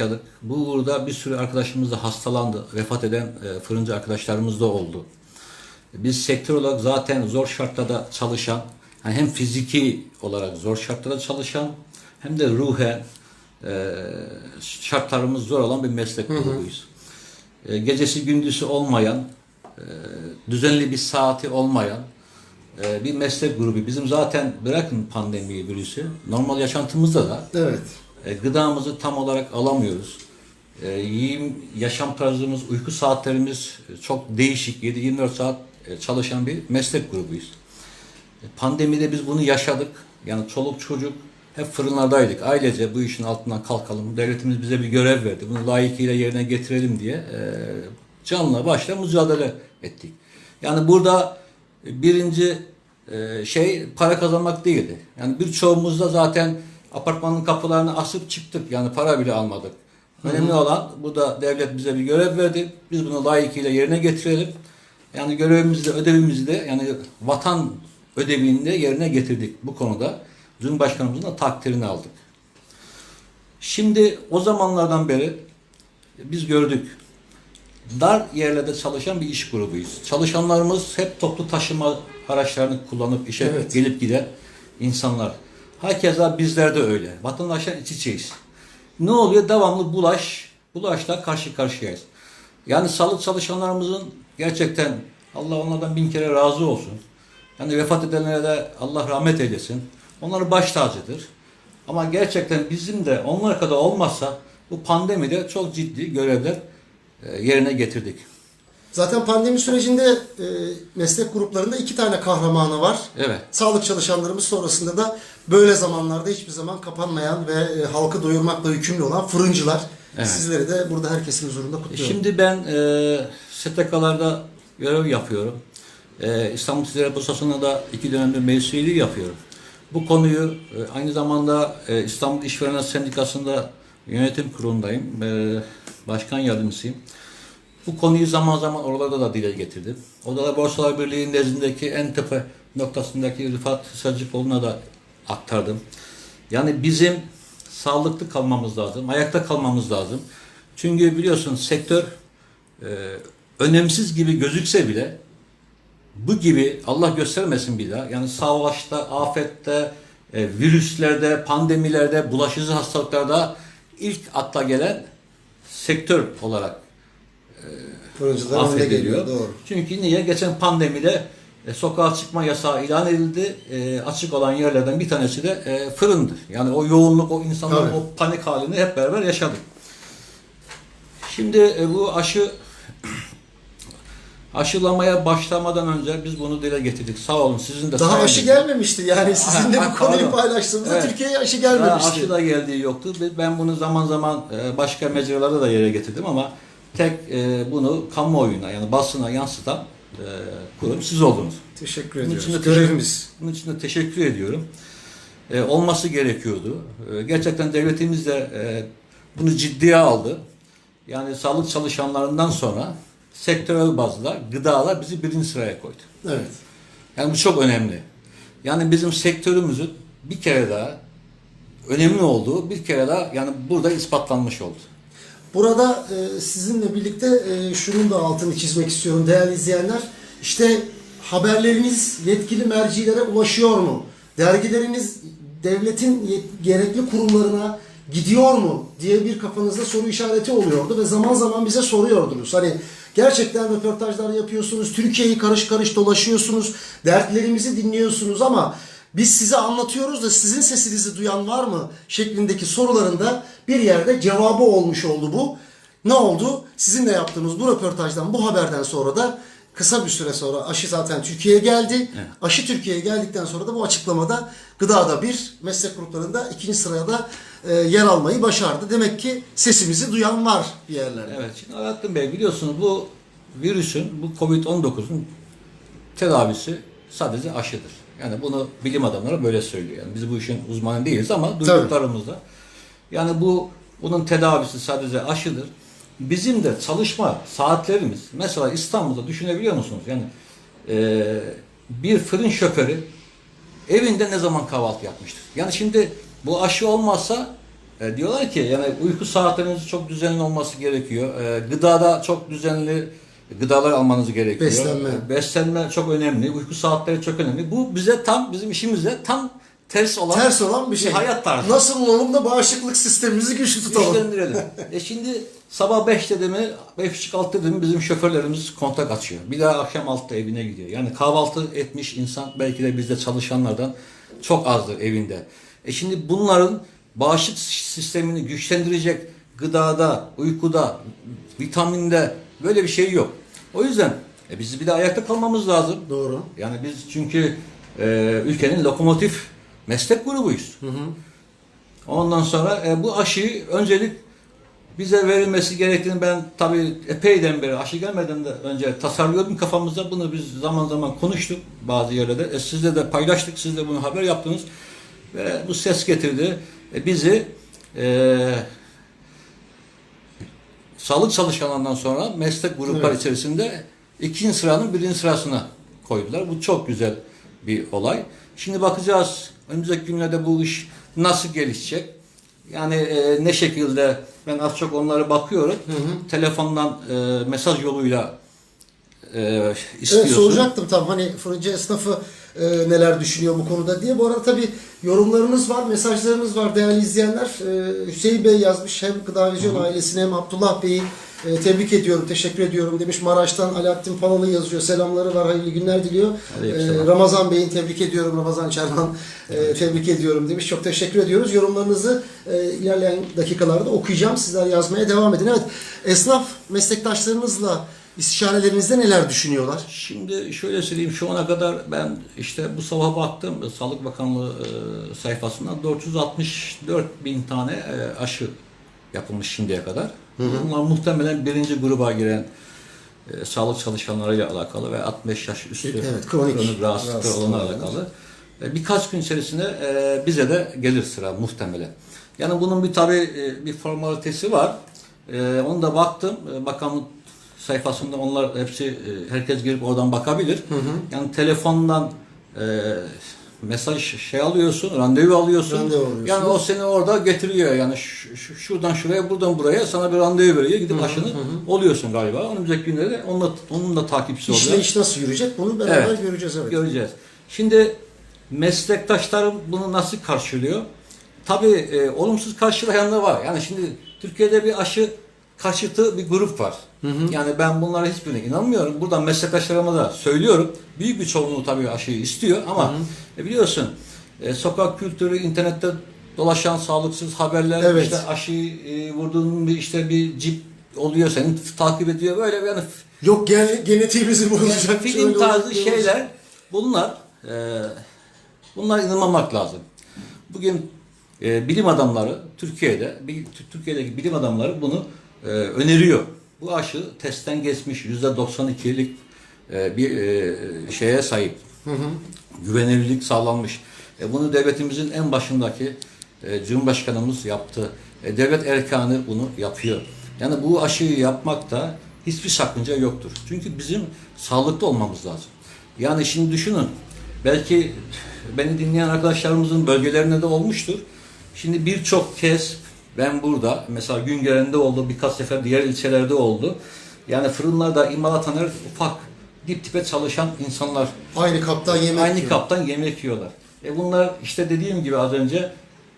yaşadık. Bu uğurda bir sürü arkadaşımız da hastalandı. Vefat eden e, fırıncı arkadaşlarımız da oldu. Biz sektör olarak zaten zor şartlarda çalışan, yani hem fiziki olarak zor şartlarda çalışan hem de ruhen e, şartlarımız zor olan bir meslek grubuyuz. E, gecesi gündüzü olmayan, e, düzenli bir saati olmayan e, bir meslek grubu. Bizim zaten bırakın pandemiyi, virüsü, normal yaşantımızda da Evet. E, gıdamızı tam olarak alamıyoruz. E, yiyim, yaşam tarzımız, uyku saatlerimiz e, çok değişik. 7-24 saat e, çalışan bir meslek grubuyuz. E, pandemide biz bunu yaşadık. Yani çoluk çocuk hep fırınlardaydık. Ailece bu işin altından kalkalım. Devletimiz bize bir görev verdi. Bunu layıkıyla yerine getirelim diye canla başla mücadele ettik. Yani burada birinci şey para kazanmak değildi. Yani birçoğumuz da zaten apartmanın kapılarını asıp çıktık. Yani para bile almadık. Önemli olan burada devlet bize bir görev verdi. Biz bunu layıkıyla yerine getirelim. Yani görevimizi de ödevimizi de yani vatan ödevini de yerine getirdik bu konuda. Cumhurbaşkanımızın da takdirini aldık. Şimdi o zamanlardan beri biz gördük. Dar yerlerde çalışan bir iş grubuyuz. Çalışanlarımız hep toplu taşıma araçlarını kullanıp işe Evet. gelip giden insanlar. Hakeza bizler de öyle. Vatandaşlar iç içeyiz. Ne oluyor? Devamlı bulaş, bulaşla karşı karşıyayız. Yani sağlık çalışanlarımızın gerçekten Allah onlardan bin kere razı olsun. Yani vefat edenlere de Allah rahmet eylesin. Onların baş tacıdır. Ama gerçekten bizim de onlar kadar olmazsa bu pandemide çok ciddi görevler e, yerine getirdik. Zaten pandemi sürecinde e, meslek gruplarında iki tane kahramanı var. Evet. Sağlık çalışanlarımız sonrasında da böyle zamanlarda hiçbir zaman kapanmayan ve e, halkı doyurmakla yükümlü olan fırıncılar. Evet. Sizleri de burada herkesin huzurunda kutluyorum. Şimdi ben e, STK'larda görev yapıyorum. E, İstanbul Ticaret Borsası'nda da iki dönemdir meclis üyeliği yapıyorum. Bu konuyu e, aynı zamanda e, İstanbul İşverenler Sendikası'nda yönetim kurulundayım. E, başkan yardımcısıyım. Bu konuyu zaman zaman oralarda da dile getirdim. Odalar Borsalar Birliği nezdindeki en tepe noktasındaki Rıfat Sacıkoğlu'na da aktardım. Yani bizim sağlıklı kalmamız lazım, ayakta kalmamız lazım. Çünkü biliyorsun sektör e, önemsiz gibi gözükse bile bu gibi Allah göstermesin bir daha yani savaşta, afette, e, virüslerde, pandemilerde, bulaşıcı hastalıklarda ilk akla gelen sektör olarak Fırıncılar önde geliyor. Doğru. Çünkü niye? Geçen pandemide e, sokağa çıkma yasağı ilan edildi. E, açık olan yerlerden bir tanesi de e, fırındı. Yani o yoğunluk, o insanların Tabii. o panik halini hep beraber yaşadık. Şimdi e, bu aşı aşılamaya başlamadan önce biz bunu dile getirdik. Sağ olun sizin de Daha aşı gelmemişti. Yani sizinle Ha, bu konuyu paylaştığımızda Evet. Türkiye'ye aşı Daha gelmemişti. aşı da geldiği yoktu. Ben bunu zaman zaman e, başka mecralarda da yere getirdim ama tek e, bunu kamuoyuna yani basına yansıtan e, kurum siz oldunuz. Teşekkür Bunun için de ediyoruz. Görevimiz. Bunun için de teşekkür ediyorum. E, olması gerekiyordu. E, gerçekten devletimiz de e, bunu ciddiye aldı. Yani sağlık çalışanlarından sonra sektörel bazda gıdalar bizi birinci sıraya koydu. Evet. Yani bu çok önemli. Yani bizim sektörümüzün bir kere daha önemli olduğu bir kere daha yani burada ispatlanmış oldu. Burada e, sizinle birlikte e, şunun da altını çizmek istiyorum değerli izleyenler. İşte haberleriniz yetkili mercilere ulaşıyor mu? Dergileriniz devletin gerekli kurumlarına gidiyor mu diye bir kafanızda soru işareti oluyordu ve zaman zaman bize soruyordunuz. Hani gerçekten röportajlar yapıyorsunuz, Türkiye'yi karış karış dolaşıyorsunuz, dertlerimizi dinliyorsunuz ama biz size anlatıyoruz da sizin sesinizi duyan var mı şeklindeki sorularında bir yerde cevabı olmuş oldu bu. Ne oldu? Sizinle yaptığımız bu röportajdan, bu haberden sonra da kısa bir süre sonra aşı zaten Türkiye'ye geldi. Aşı Türkiye'ye geldikten sonra da bu açıklamada gıdada bir, meslek gruplarında ikinci sıraya da e, yer almayı başardı. Demek ki sesimizi duyan var bir yerlerde. Evet şimdi Alaaddin Bey biliyorsunuz bu virüsün bu Covid-19'un tedavisi sadece aşıdır. Yani bunu bilim adamları böyle söylüyor. Yani biz bu işin uzmanı değiliz ama duyduklarımızda. Yani bu bunun tedavisi sadece aşıdır. Bizim de çalışma saatlerimiz mesela İstanbul'da düşünebiliyor musunuz? Yani eee, bir fırın şoförü evinde ne zaman kahvaltı yapmıştır? Yani şimdi bu aşı olmazsa E, diyorlar ki yani uyku saatleriniz çok düzenli olması gerekiyor. E, gıdada çok düzenli gıdalar almanız gerekiyor. Beslenme. Beslenme çok önemli. Uyku saatleri çok önemli. Bu bize tam bizim işimize tam ters olan Ters olan bir şey. hayat tarzı. Nasıl olalım da bağışıklık sistemimizi güçlü tutalım. Güçlendirelim. e şimdi sabah 5 dedi mi, 5.30-6 dedi mi bizim şoförlerimiz kontak açıyor. Bir daha akşam 6'da evine gidiyor. Yani kahvaltı etmiş insan belki de bizde çalışanlardan çok azdır evinde. E şimdi bunların bağışıklık sistemini güçlendirecek gıdada, uykuda, vitaminde böyle bir şey yok. O yüzden e biz bir de ayakta kalmamız lazım. Doğru. Yani biz çünkü e, ülkenin lokomotif meslek grubuyuz. Ondan sonra e, bu aşıyı öncelik bize verilmesi gerektiğini ben tabii epeyden beri aşı gelmeden de önce tasarlıyordum kafamızda. Bunu biz zaman zaman konuştuk bazı yerlerde. E, sizle de paylaştık, siz de bunu haber yaptınız. Ve bu ses getirdi. E, bizi e, sağlık çalışanlarından sonra meslek gruplar Evet. içerisinde ikinci sıranın birinci sırasına koydular. Bu çok güzel bir olay. Şimdi bakacağız önümüzdeki günlerde bu iş nasıl gelişecek. Yani e, ne şekilde ben az çok onlara bakıyorum. Telefondan e, mesaj yoluyla e, istiyorsun. Evet soracaktım tam hani fırıncı esnafı e, neler düşünüyor bu konuda diye. Bu arada tabii yorumlarınız var, mesajlarınız var değerli izleyenler. E, Hüseyin Bey yazmış hem Gıda Vizyon ailesine hem Abdullah Bey'i e, tebrik ediyorum, teşekkür ediyorum demiş. Maraş'tan Alaaddin Palalı yazıyor. Selamları var, hayırlı günler diliyor. E, Ramazan Bey'in tebrik ediyorum, Ramazan Çarhan e, tebrik ediyorum demiş. Çok teşekkür ediyoruz. Yorumlarınızı e, ilerleyen dakikalarda okuyacağım. Sizler yazmaya devam edin. Evet, esnaf meslektaşlarınızla istişarelerinizde neler düşünüyorlar? Şimdi şöyle söyleyeyim şu ana kadar ben işte bu sabah baktım Sağlık Bakanlığı e, sayfasından 464 bin tane e, aşı yapılmış şimdiye kadar. Bunlar muhtemelen birinci gruba giren e, sağlık çalışanlarıyla alakalı ve 60 yaş üstü Evet, kronik rahatsızlıkları rahatsızlıklar olanlarla alakalı. E, birkaç gün içerisinde e, bize de gelir sıra muhtemelen. Yani bunun bir tabi bir formalitesi var. E, onu da baktım. E, bakanlık sayfasında onlar hepsi e, herkes girip oradan bakabilir. Yani telefondan e, mesaj şey alıyorsun, randevu alıyorsun. Randevu alıyorsun. Yani o seni orada getiriyor. Yani şu- şu- şuradan şuraya, buradan buraya sana bir randevu veriyor. Gidip aşını oluyorsun galiba. Önümüzdeki günlerde onunla, onun da takipçisi olacak. İşleyiş nasıl yürüyecek bunu beraber Evet. göreceğiz. Evet. Göreceğiz. Şimdi meslektaşlarım bunu nasıl karşılıyor? Tabii e, olumsuz karşılayan da var. Yani şimdi Türkiye'de bir aşı karşıtı bir grup var. Yani ben bunlara hiçbirine inanmıyorum. Buradan meslektaşlarıma da söylüyorum. Büyük bir çoğunluğu tabii aşıyı istiyor ama e, biliyorsun e, sokak kültürü, internette dolaşan sağlıksız haberler, Evet. işte aşıyı e, vurduğun bir işte bir cip oluyor seni takip ediyor böyle yani Yok gen genetiğimizi bozacak. yani film tarzı olacak. şeyler bunlar e, bunlar inanmamak lazım. Bugün e, bilim adamları Türkiye'de Türkiye'deki bilim adamları bunu e, öneriyor. Bu aşı testten geçmiş yüzde 92'lik e, bir e, şeye sahip. Güvenilirlik sağlanmış. E, bunu devletimizin en başındaki e, Cumhurbaşkanımız yaptı. E, devlet erkanı bunu yapıyor. Yani bu aşıyı yapmakta hiçbir sakınca yoktur. Çünkü bizim sağlıklı olmamız lazım. Yani şimdi düşünün. Belki beni dinleyen arkadaşlarımızın bölgelerinde de olmuştur. Şimdi birçok kez ben burada mesela Güngören'de oldu, birkaç sefer diğer ilçelerde oldu. Yani fırınlarda, imalathaneler ufak dip dibe çalışan insanlar Aynı kaptan yemek aynı yiyor. kaptan yemek yiyorlar. E bunlar işte dediğim gibi az önce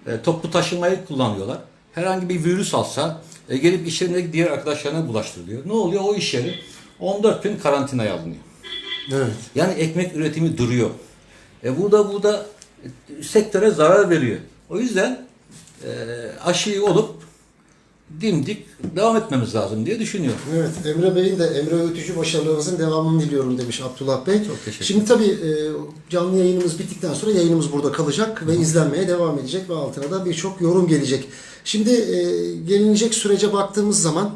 e, toplu taşımayı kullanıyorlar. Herhangi bir virüs alsa e, gelip iş yerindeki diğer arkadaşlarına bulaştırılıyor. Ne oluyor? O iş yeri 14 gün karantinaya alınıyor. Evet. Yani ekmek üretimi duruyor. E burada burada e, sektöre zarar veriyor. O yüzden aşıyı olup dimdik devam etmemiz lazım diye düşünüyorum. Evet, Emre Bey'in de Emre Öğütücü başarılarınızın devamını diliyorum demiş Abdullah Bey. Çok teşekkür Şimdi tabii e, canlı yayınımız bittikten sonra yayınımız burada kalacak ve izlenmeye devam edecek ve altına da birçok yorum gelecek. Şimdi e, gelinecek sürece baktığımız zaman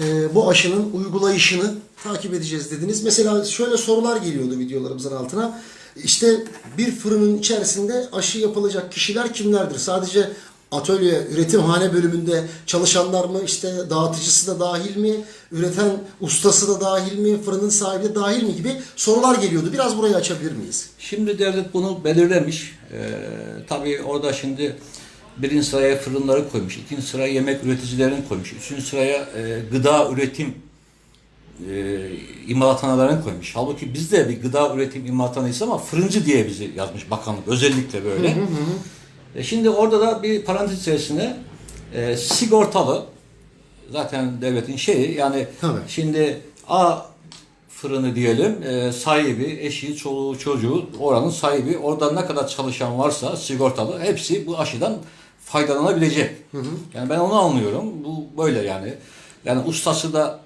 e, bu aşının uygulayışını takip edeceğiz dediniz. Mesela şöyle sorular geliyordu videolarımızın altına. İşte bir fırının içerisinde aşı yapılacak kişiler kimlerdir? Sadece atölye, üretimhane bölümünde çalışanlar mı, işte dağıtıcısı da dahil mi, üreten ustası da dahil mi, fırının sahibi de dahil mi gibi sorular geliyordu. Biraz burayı açabilir miyiz? Şimdi devlet bunu belirlemiş. Ee, tabii orada şimdi birinci sıraya fırınları koymuş, ikinci sıraya yemek üreticilerini koymuş, üçüncü sıraya e, gıda üretim e, imalathanelerine koymuş. Halbuki biz de bir gıda üretim imalathanesi ama fırıncı diye bizi yazmış bakanlık özellikle böyle. E, şimdi orada da bir parantez içerisinde e, sigortalı zaten devletin şeyi yani Tabii. şimdi A fırını diyelim e, sahibi, eşi, çoluğu, çocuğu oranın sahibi orada ne kadar çalışan varsa sigortalı hepsi bu aşıdan faydalanabilecek. Yani ben onu anlıyorum. Bu böyle yani. Yani ustası da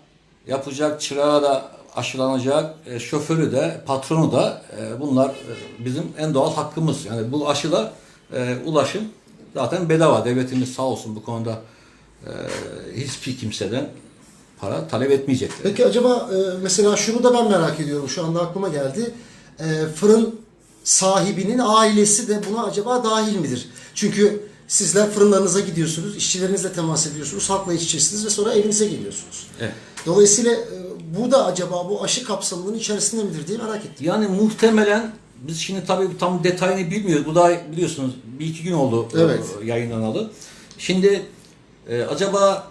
yapacak, çırağı da aşılanacak, e, şoförü de, patronu da e, bunlar e, bizim en doğal hakkımız. Yani bu aşıla e, ulaşım zaten bedava. Devletimiz sağ olsun bu konuda e, hiçbir kimseden para talep etmeyecektir. Peki acaba e, mesela şunu da ben merak ediyorum. Şu anda aklıma geldi. E, fırın sahibinin ailesi de buna acaba dahil midir? Çünkü sizler fırınlarınıza gidiyorsunuz, işçilerinizle temas ediyorsunuz, halkla iç içesiniz ve sonra evinize geliyorsunuz. Evet. Dolayısıyla e, bu da acaba bu aşı kapsamının içerisinde midir diye merak ettim. Yani muhtemelen biz şimdi tabii tam detayını bilmiyoruz. Bu da biliyorsunuz bir iki gün oldu e, Evet. yayınlanalı. Şimdi e, acaba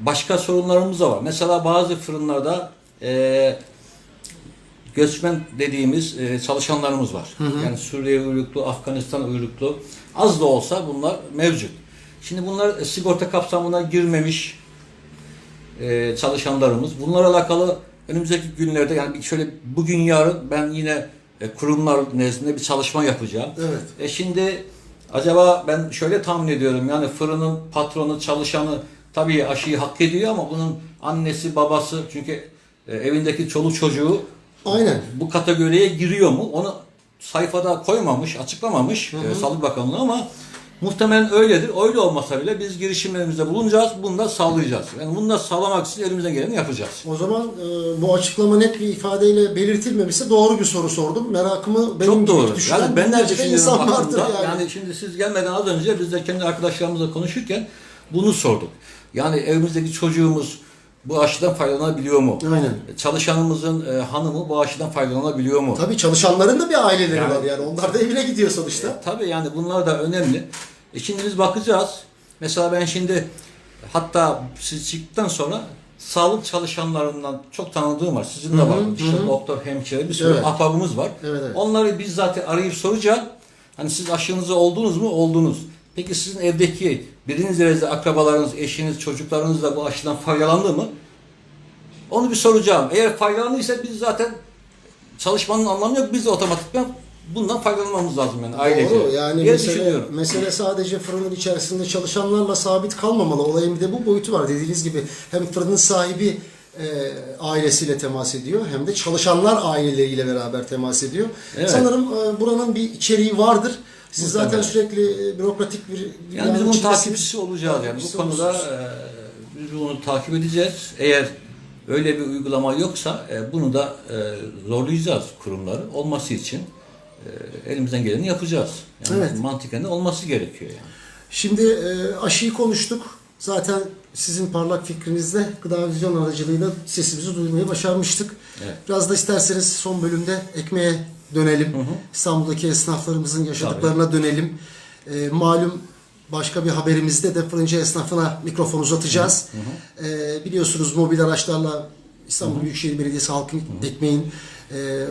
başka sorunlarımız da var. Mesela bazı fırınlarda e, göçmen dediğimiz e, çalışanlarımız var. Yani Suriye uyruklu, Afganistan uyruklu az da olsa bunlar mevcut. Şimdi bunlar e, sigorta kapsamına girmemiş e, çalışanlarımız. Bunlarla alakalı önümüzdeki günlerde yani şöyle bugün yarın ben yine e, kurumlar nezdinde bir çalışma yapacağım. Evet. E şimdi acaba ben şöyle tahmin ediyorum yani fırının patronu çalışanı tabii aşıyı hak ediyor ama bunun annesi babası çünkü e, evindeki çoluk çocuğu Aynen. bu kategoriye giriyor mu? Onu sayfada koymamış, açıklamamış e, Sağlık Bakanlığı ama muhtemelen öyledir. Öyle olmasa bile biz girişimlerimizde bulunacağız. Bunu da sağlayacağız. Yani bunu da sağlamak için elimizden geleni yapacağız. O zaman e, bu açıklama net bir ifadeyle belirtilmemişse doğru bir soru sordum. Merakımı benim Çok doğru. düşünen Yani ben de düşünüyorum insan vardır yani. Yani. şimdi siz gelmeden az önce biz de kendi arkadaşlarımızla konuşurken bunu sorduk. Yani evimizdeki çocuğumuz bu aşıdan faydalanabiliyor mu? Aynen. Çalışanımızın e, hanımı bu aşıdan faydalanabiliyor mu? Tabii çalışanların da bir aileleri Yani- var yani. Onlar da evine gidiyor sonuçta. Tabii yani bunlar da önemli. E şimdi biz bakacağız. Mesela ben şimdi hatta siz çıktıktan sonra sağlık çalışanlarından çok tanıdığım var. Sizin de var. İşte doktor, hemşire bir sürü Evet. ahbabımız var. Evet, evet. Onları bizzat arayıp soracağım. Hani siz aşınızı oldunuz mu? Oldunuz. Peki sizin evdeki birinci derecede akrabalarınız, eşiniz, çocuklarınız da bu aşıdan faydalandı mı? Onu bir soracağım. Eğer faydalandıysa biz zaten çalışmanın anlamı yok. Biz de otomatikman bundan faydalanmamız lazım yani ailece. Doğru yani diye mesele, mesele sadece fırının içerisinde çalışanlarla sabit kalmamalı. Olayın bir de bu boyutu var. Dediğiniz gibi hem fırının sahibi e, ailesiyle temas ediyor hem de çalışanlar aileleriyle beraber temas ediyor. Evet. Sanırım e, buranın bir içeriği vardır. Siz zaten Muhtemelen. sürekli e, bürokratik bir Yani dünyanın biz bunun takipçisi olacağız yani. Bu konuda e, biz bunu takip edeceğiz. Eğer öyle bir uygulama yoksa e, bunu da e, zorlayacağız kurumları. Olması için e, elimizden geleni yapacağız. Yani Evet. mantıken de olması gerekiyor yani. Şimdi e, aşıyı konuştuk. Zaten sizin parlak fikrinizle gıda vizyon aracılığıyla sesimizi duyurmayı başarmıştık. Evet. Biraz da isterseniz son bölümde ekmeğe dönelim. İstanbul'daki esnaflarımızın yaşadıklarına dönelim. E, malum başka bir haberimizde de fırıncı esnafına mikrofon uzatacağız. E, biliyorsunuz mobil araçlarla İstanbul Büyükşehir Belediyesi halkın ekmeğin e,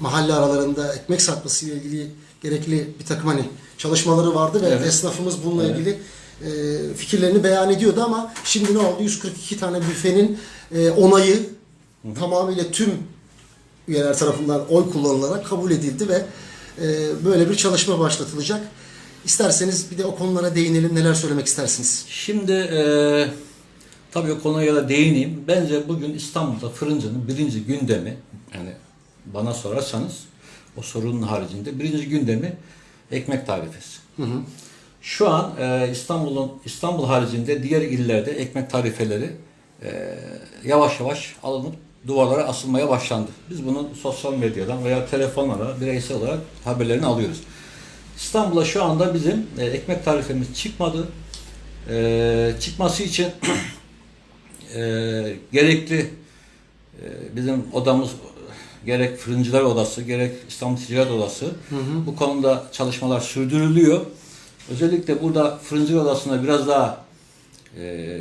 mahalle aralarında ekmek satması ile ilgili gerekli bir takım hani çalışmaları vardı ve Evet. esnafımız bununla ilgili e, fikirlerini beyan ediyordu ama şimdi ne oldu? 142 tane büfenin e, onayı tamamıyla tüm üyeler tarafından oy kullanılarak kabul edildi ve e, böyle bir çalışma başlatılacak. İsterseniz bir de o konulara değinelim. Neler söylemek istersiniz? Şimdi e, tabii o konuya da değineyim. Bence bugün İstanbul'da fırıncının birinci gündemi yani bana sorarsanız o sorunun haricinde birinci gündemi ekmek tarifesi. Şu an e, İstanbul'un İstanbul haricinde diğer illerde ekmek tarifeleri e, yavaş yavaş alınıp duvarlara asılmaya başlandı. Biz bunu sosyal medyadan veya telefonlara bireysel olarak haberlerini alıyoruz. İstanbul'a şu anda bizim e, ekmek tarifemiz çıkmadı. E, çıkması için e, gerekli e, bizim odamız gerek fırıncılar odası gerek İstanbul Ticaret Odası bu konuda çalışmalar sürdürülüyor. Özellikle burada fırıncı odasına biraz daha e,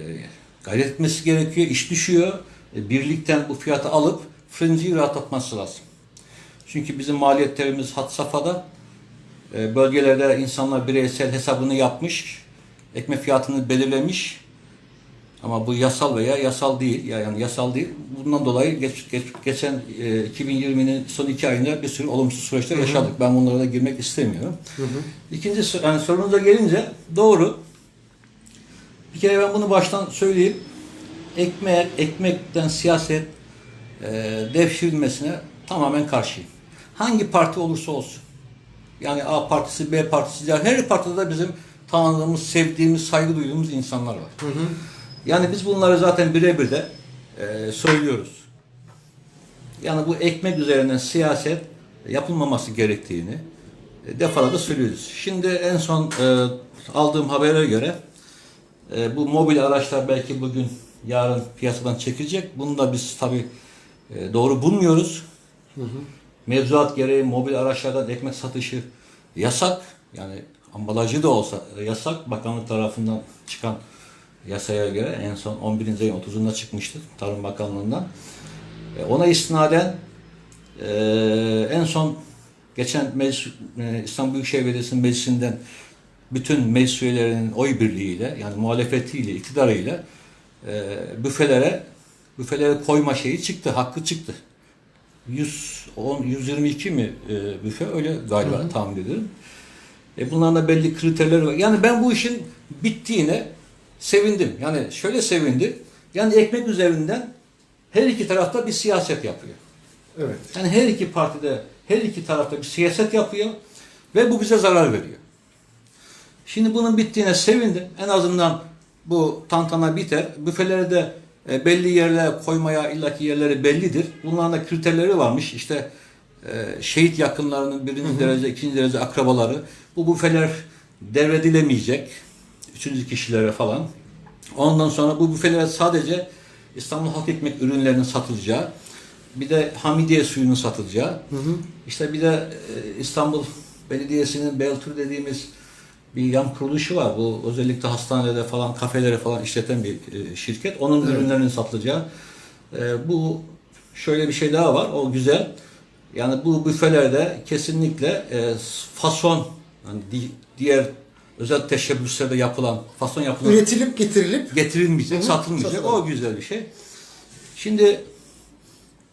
gayret etmesi gerekiyor. İş düşüyor. E, birlikten bu fiyatı alıp fırıncıyı rahatlatması lazım. Çünkü bizim maliyetlerimiz had safhada. E, bölgelerde insanlar bireysel hesabını yapmış. Ekmek fiyatını belirlemiş. Ama bu yasal veya yasal değil. Yani yasal değil. Bundan dolayı geç, geç- geçen e, 2020'nin son iki ayında bir sürü olumsuz süreçler yaşadık. Ben bunlara da girmek istemiyorum. İkinci sor- yani sorunuza gelince doğru. Bir kere ben bunu baştan söyleyeyim. Ekmek, ekmekten siyaset e, devşirilmesine tamamen karşıyım. Hangi parti olursa olsun. Yani A partisi, B partisi, yani her partide de bizim tanıdığımız, sevdiğimiz, saygı duyduğumuz insanlar var. Yani biz bunları zaten birebir de e, söylüyoruz. Yani bu ekmek üzerinden siyaset yapılmaması gerektiğini e, defalarca söylüyoruz. Şimdi en son e, aldığım habere göre e, bu mobil araçlar belki bugün yarın piyasadan çekilecek. Bunu da biz tabi doğru bulmuyoruz. Mevzuat gereği mobil araçlardan ekmek satışı yasak. Yani ambalajı da olsa yasak. Bakanlık tarafından çıkan yasaya göre en son 11. ayın 30'unda çıkmıştı Tarım Bakanlığı'ndan. E, Ona istinaden e, en son geçen meclis, e, İstanbul Büyükşehir Belediyesi'nin meclisinden bütün meclis üyelerinin oy birliğiyle yani muhalefetiyle, iktidarıyla e, büfelere büfelere koyma şeyi çıktı, hakkı çıktı. 110, 122 mi e, büfe öyle galiba tahmin ediyorum. E, bunların da belli kriterleri var. Yani ben bu işin bittiğine sevindim. Yani şöyle sevindim. Yani ekmek üzerinden her iki tarafta bir siyaset yapıyor. Evet. Yani her iki partide, her iki tarafta bir siyaset yapıyor ve bu bize zarar veriyor. Şimdi bunun bittiğine sevindim. En azından bu tantana biter. Büfeleri de e, belli yerlere koymaya illaki yerleri bellidir. Bunların da kriterleri varmış. İşte e, şehit yakınlarının birinci derece, ikinci derece akrabaları. Bu büfeler devredilemeyecek. Üçüncü kişilere falan. Ondan sonra bu büfelere sadece İstanbul Halk Ekmek ürünlerinin satılacağı, bir de Hamidiye suyunun satılacağı, işte bir de e, İstanbul Belediyesi'nin Beltur dediğimiz bir yan kuruluşu var. Bu özellikle hastanelerde falan, kafelere falan işleten bir e, şirket. Onun ürünlerinin satılacağı. E, bu şöyle bir şey daha var. O güzel. Yani bu büfelerde kesinlikle e, fason, yani di- diğer özel teşebbüslerde yapılan, fason yapılan Üretilip getirilip getirilmeyecek, hı, satılmayacak. satılan. O güzel bir şey. Şimdi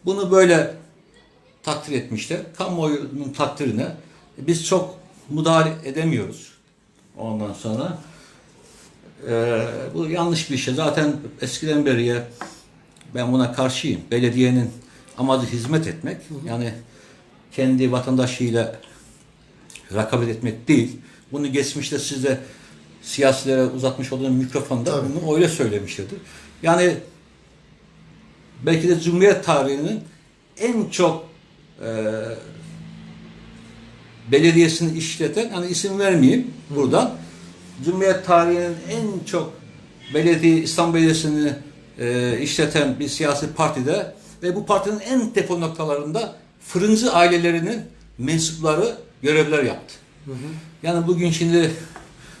bunu böyle takdir etmişler. Kamuoyunun takdirine biz çok müdahale edemiyoruz. Ondan sonra eee, bu yanlış bir şey. Zaten eskiden beriye ben buna karşıyım. Belediyenin amacı hizmet etmek. Yani kendi vatandaşıyla rekabet etmek değil. Bunu geçmişte size siyasilere uzatmış olduğum mikrofonda Tabii. bunu öyle söylemişlerdi. Yani belki de Cumhuriyet tarihinin en çok e, belediyesini işleten, hani isim vermeyeyim buradan. Cumhuriyet tarihinin en çok belediye, İstanbul Belediyesi'ni e, işleten bir siyasi partide ve bu partinin en tepe noktalarında fırıncı ailelerinin mensupları görevler yaptı. Yani bugün şimdi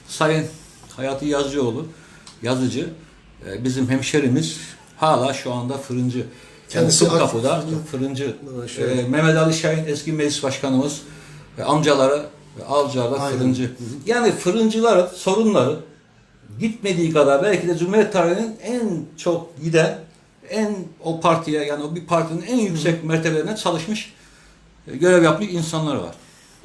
Sayın Hayati Yazıcıoğlu, yazıcı, e, bizim hemşerimiz hala şu anda fırıncı. Kendisi aktif kapıda fırıncı. fırıncı. E, Mehmet Ali Şahin eski meclis başkanımız, e, amcaları, e, avcılar, Aynen. fırıncı. Yani fırıncıların sorunları gitmediği kadar belki de Cumhuriyet tarihinin en çok giden en o partiye yani o bir partinin en yüksek mertebelerine çalışmış e, görev yapmış insanlar var.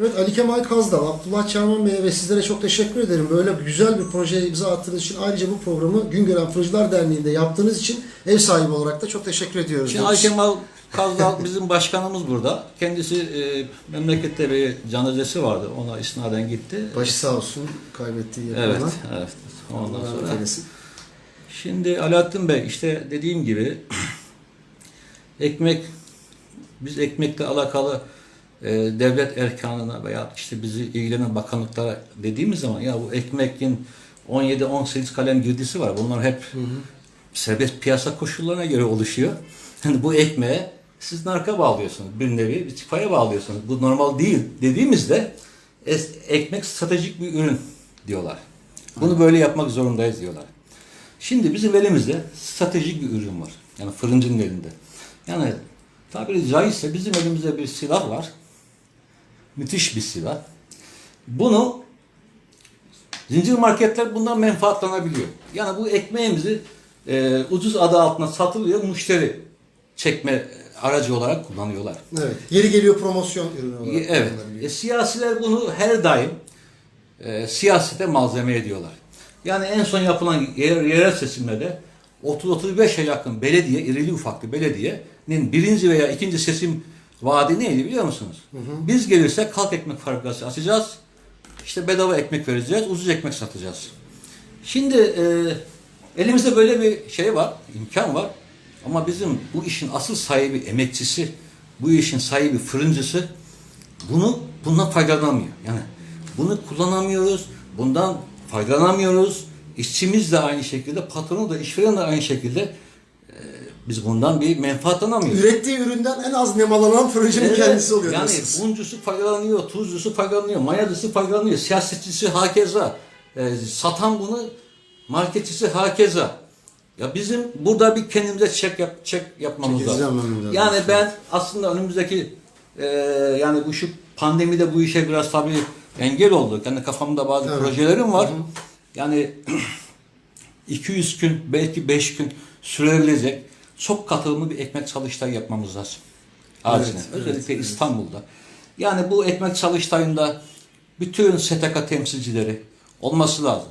Evet Ali Kemal Kazdal, Abdullah Çağman Bey'e ve sizlere çok teşekkür ederim. Böyle güzel bir projeye imza attığınız için ayrıca bu programı Güngören Fırıncılar Derneği'nde yaptığınız için ev sahibi olarak da çok teşekkür ediyoruz. Şimdi Ali Kemal Kazdal bizim başkanımız burada. Kendisi e, memlekette bir cenazesi vardı. Ona isnaden gitti. Başı sağ olsun kaybettiği Evet, yakınına. evet. Ondan Allah sonra. eylesin. Şimdi Alaaddin Bey işte dediğim gibi ekmek biz ekmekle alakalı e, devlet erkanına veya işte bizi ilgilenen bakanlıklara dediğimiz zaman ya bu ekmekin 17-18 kalem girdisi var. Bunlar hep serbest piyasa koşullarına göre oluşuyor. Yani bu ekmeğe siz narka bağlıyorsunuz. Bir nevi bir tifaya bağlıyorsunuz. Bu normal değil dediğimizde es- ekmek stratejik bir ürün. diyorlar. Bunu böyle yapmak zorundayız diyorlar. Şimdi bizim elimizde stratejik bir ürün var. Yani fırıncının elinde. Yani tabiri caizse bizim elimizde bir silah var. Müthiş bir silah. Bunu zincir marketler bundan menfaatlanabiliyor. Yani bu ekmeğimizi e, ucuz adı altında satılıyor, müşteri çekme aracı olarak kullanıyorlar. Evet. Yeri geliyor promosyon ürünü olarak. Evet. E, siyasiler bunu her daim e, siyasete malzeme ediyorlar. Yani en son yapılan yer, yerel seçimlerde 30-35'e yakın belediye, irili ufaklı belediyenin birinci veya ikinci seçim vaadi neydi biliyor musunuz? Biz gelirsek halk ekmek fabrikası açacağız. İşte bedava ekmek vereceğiz, ucuz ekmek satacağız. Şimdi e, elimizde böyle bir şey var, imkan var. Ama bizim bu işin asıl sahibi, emekçisi, bu işin sahibi, fırıncısı bunu bundan faydalanamıyor. Yani bunu kullanamıyoruz, bundan faydalanamıyoruz. İşçimiz de aynı şekilde, patronu da, işveren de aynı şekilde e, biz bundan bir menfaatlanamıyoruz. Ürettiği üründen en az nemalanan fırıncının Evet, kendisi oluyor. Yani diyorsunuz. uncusu faydalanıyor, tuzcusu faydalanıyor, mayacısı faydalanıyor, siyasetçisi hakeza, e, satan bunu marketçisi hakeza. Ya bizim burada bir kendimize çek yap, çek yapmamız lazım. lazım. Yani ben aslında önümüzdeki e, yani bu şu pandemide bu işe biraz tabii engel olduk. Yani kafamda bazı Evet. projelerim var. Yani 200 gün belki 5 gün sürebilecek çok katılımlı bir ekmek çalıştayı yapmamız lazım. Acilen. Evet, Özellikle evet, İstanbul'da. Yani bu ekmek çalıştayında bütün STK temsilcileri olması lazım.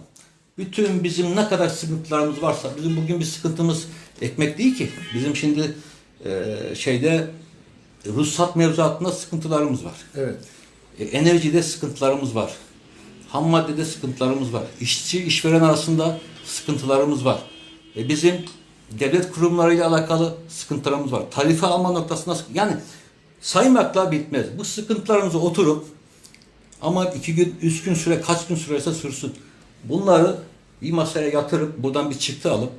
Bütün bizim ne kadar sıkıntılarımız varsa, bizim bugün bir sıkıntımız ekmek değil ki. Bizim şimdi e, şeyde ruhsat mevzuatında sıkıntılarımız var. Evet. E, enerjide sıkıntılarımız var. Ham maddede sıkıntılarımız var. İşçi işveren arasında sıkıntılarımız var. E, bizim devlet kurumlarıyla alakalı sıkıntılarımız var. Tarife alma noktasında yani saymakla bitmez. Bu sıkıntılarımızı oturup ama iki gün, üç gün süre, kaç gün sürerse sürsün. Bunları bir masaya yatırıp buradan bir çıktı alıp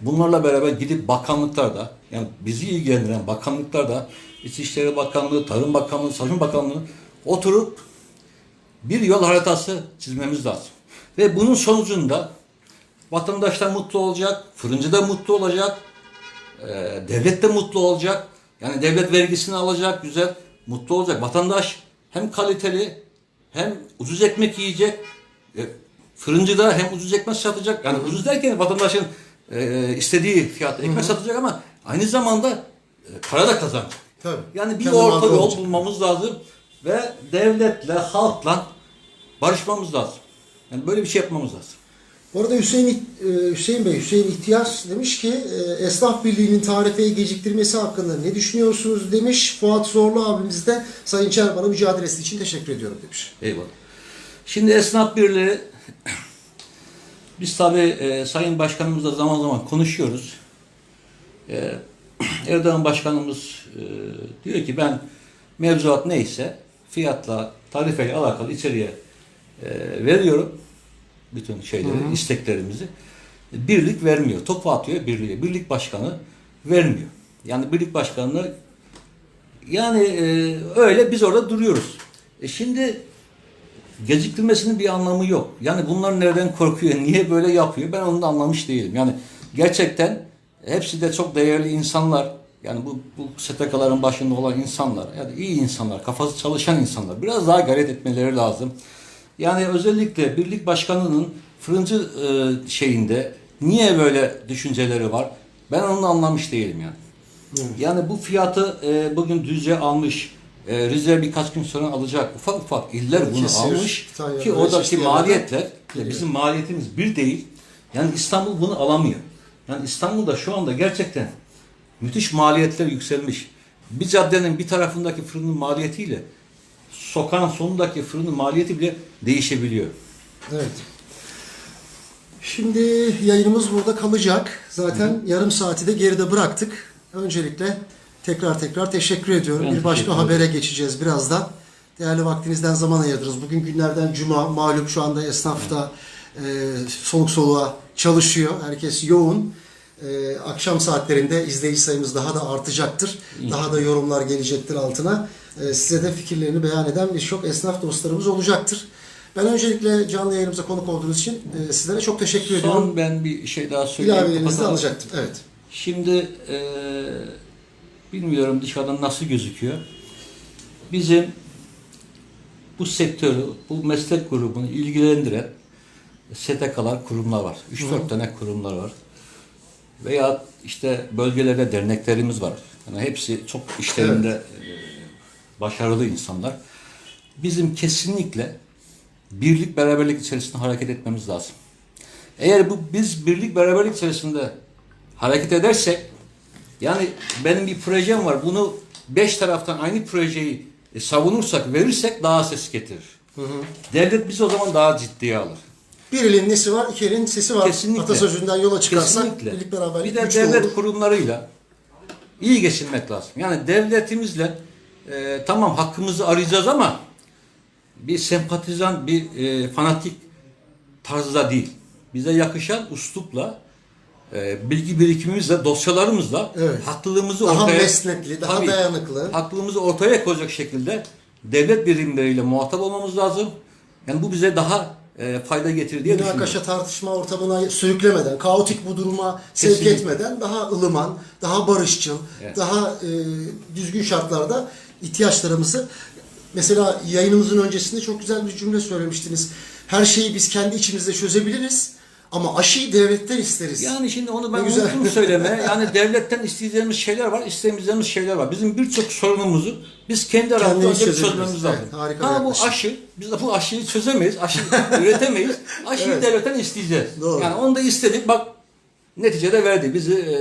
bunlarla beraber gidip bakanlıklarda yani bizi ilgilendiren bakanlıklarda İçişleri Bakanlığı, Tarım Bakanlığı, Sanayi Bakanlığı oturup bir yol haritası çizmemiz lazım. Ve bunun sonucunda vatandaşlar mutlu olacak, fırıncı da mutlu olacak, e, devlet de mutlu olacak. Yani devlet vergisini alacak, güzel, mutlu olacak. Vatandaş hem kaliteli hem ucuz ekmek yiyecek. E, fırıncı da hem ucuz ekmek satacak. Yani ucuz derken vatandaşın e, istediği fiyat ekmek satacak ama aynı zamanda e, para da kazanacak. Tabii. Yani bir Kendi orta yol olacak. bulmamız lazım ve devletle, halkla barışmamız lazım. Yani böyle bir şey yapmamız lazım. Bu arada Hüseyin, e, Hüseyin Bey, Hüseyin İhtiyar demiş ki e, Esnaf Birliği'nin tarifeyi geciktirmesi hakkında ne düşünüyorsunuz demiş. Fuat Zorlu abimiz de Sayın Çerman'a mücadelesi için teşekkür ediyorum demiş. Eyvallah. Şimdi esnaf birliği biz tabi e, Sayın Başkanımızla zaman zaman konuşuyoruz. E, Erdoğan Başkanımız e, diyor ki ben mevzuat neyse fiyatla, tarifeyle alakalı içeriye e, veriyorum bütün şeyleri, isteklerimizi. Birlik vermiyor. Topu atıyor birliğe. Birlik başkanı vermiyor. Yani birlik başkanını yani e, öyle biz orada duruyoruz. E şimdi geciktirmesinin bir anlamı yok. Yani bunlar nereden korkuyor, niye böyle yapıyor ben onu da anlamış değilim. Yani gerçekten hepsi de çok değerli insanlar. Yani bu, bu STK'ların başında olan insanlar, yani iyi insanlar, kafası çalışan insanlar. Biraz daha gayret etmeleri lazım. Yani özellikle birlik başkanının fırıncı e, şeyinde niye böyle düşünceleri var? Ben onu anlamış değilim yani. Yani bu fiyatı e, bugün Düzce almış. E, Rize birkaç gün sonra alacak. Ufak ufak iller bunu Kesir, almış. Kütahya, Ki oradaki maliyetler bizim maliyetimiz bir değil. Yani İstanbul bunu alamıyor. Yani İstanbul'da şu anda gerçekten müthiş maliyetler yükselmiş. Bir caddenin bir tarafındaki fırının maliyetiyle sokağın sonundaki fırının maliyeti bile değişebiliyor. Evet. Şimdi yayınımız burada kalacak. Zaten yarım saati de geride bıraktık. Öncelikle tekrar tekrar teşekkür ediyorum. Ben bir başka teşekkür habere geçeceğiz birazdan. Değerli vaktinizden zaman ayırdınız. Bugün günlerden cuma. Malum şu anda esnaf da e, soluk soluğa çalışıyor. Herkes yoğun. E, akşam saatlerinde izleyici sayımız daha da artacaktır. Daha da yorumlar gelecektir altına. E, size de fikirlerini beyan eden birçok esnaf dostlarımız olacaktır. Ben öncelikle canlı yayınımıza konuk olduğunuz için e, sizlere çok teşekkür ediyorum. Son ben bir şey daha söyleyeyim. İlavelerinizi alacaktım. Evet. Şimdi e, bilmiyorum dışarıdan nasıl gözüküyor. Bizim bu sektörü, bu meslek grubunu ilgilendiren STK'lar, kurumlar var. 3-4 tane kurumlar var. Veya işte bölgelerde derneklerimiz var. Yani hepsi çok işlerinde e, başarılı insanlar. Bizim kesinlikle birlik beraberlik içerisinde hareket etmemiz lazım. Eğer bu biz birlik beraberlik içerisinde hareket edersek yani benim bir projem var. Bunu beş taraftan aynı projeyi e, savunursak, verirsek daha ses getirir. Devlet bizi o zaman daha ciddiye alır. Bir elin nesi var, iki elin sesi var. Kesinlikle. Atasözünden yola çıkarsak Kesinlikle. birlik beraberlik bir de devlet doğurur. kurumlarıyla iyi geçinmek lazım. Yani devletimizle e, tamam hakkımızı arayacağız ama bir sempatizan, bir e, fanatik tarzda değil. Bize yakışan uslupla, e, bilgi birikimimizle, dosyalarımızla Evet. haklılığımızı Daha ortaya... mesnetli, daha Tabii, dayanıklı. Haklılığımızı ortaya koyacak şekilde devlet birimleriyle muhatap olmamız lazım. Yani bu bize daha e, fayda getirir diye düşünüyorum. münakaşa tartışma ortamına sürüklemeden, kaotik bu duruma sevk Kesinlikle. etmeden daha ılıman, daha barışçıl, Evet. daha e, düzgün şartlarda ihtiyaçlarımızı mesela yayınımızın öncesinde çok güzel bir cümle söylemiştiniz. Her şeyi biz kendi içimizde çözebiliriz ama aşıyı devletten isteriz. Yani şimdi onu ben Ne güzel. unuttum söyleme. Yani devletten isteyeceğimiz şeyler var, istemeyeceğimiz şeyler var. Bizim birçok sorunumuzu biz kendi aramızda çözmemiz lazım. Evet, harika ha bu yaklaşım. aşı, biz de bu aşıyı çözemeyiz, aşı üretemeyiz. Aşıyı Evet. devletten isteyeceğiz. Doğru. Yani onu da istedik, bak neticede verdi. Bizi e,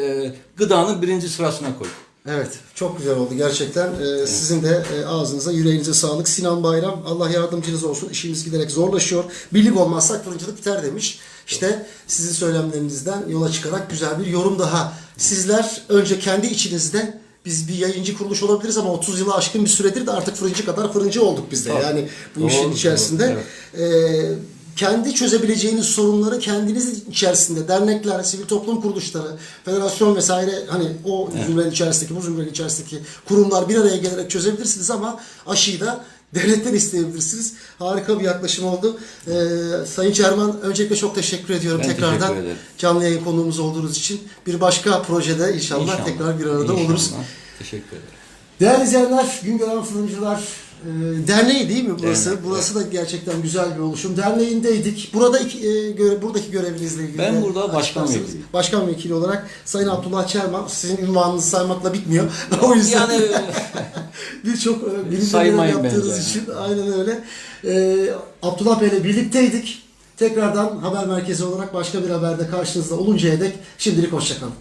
gıdanın birinci sırasına koydu. Evet, çok güzel oldu gerçekten. Ee, Sizin de e, ağzınıza, yüreğinize sağlık. Sinan Bayram, Allah yardımcınız olsun. İşimiz giderek zorlaşıyor. Birlik olmazsak fırıncılık biter demiş. İşte sizin söylemlerinizden yola çıkarak güzel bir yorum daha. Sizler önce kendi içinizde biz bir yayıncı kuruluş olabiliriz ama 30 yılı aşkın bir süredir de artık fırıncı kadar fırıncı olduk biz de. Tabii. Yani bu Doğru, işin içerisinde. Ee, kendi çözebileceğiniz sorunları kendiniz içerisinde dernekler, sivil toplum kuruluşları, federasyon vesaire hani o zümrenin içerisindeki, bu zümrenin içerisindeki kurumlar bir araya gelerek çözebilirsiniz ama aşıyı da devletten isteyebilirsiniz. Harika bir yaklaşım oldu. Ee, Sayın Çerman öncelikle çok teşekkür ediyorum Ben tekrardan. teşekkür ederim. Canlı yayın konuğumuz olduğunuz için. Bir başka projede inşallah, İnşallah. tekrar bir arada İnşallah. oluruz. Teşekkür ederim. Değerli izleyenler, Güngören Fırıncılar Derneği değil mi burası? Dernek, burası da gerçekten güzel bir oluşum. Derneğindeydik. Burada iki, e, göre, buradaki görevinizle ilgili. Ben burada başkan vekiliyim. Başkan vekili olarak Sayın Abdullah Çerman, sizin ünvanınızı saymakla bitmiyor. o yüzden Yani birçok e, bilimler Saymayın yaptığınız için aynen öyle. E, Abdullah Bey'le birlikteydik. Tekrardan haber merkezi olarak başka bir haberde karşınızda oluncaya dek şimdilik hoşçakalın.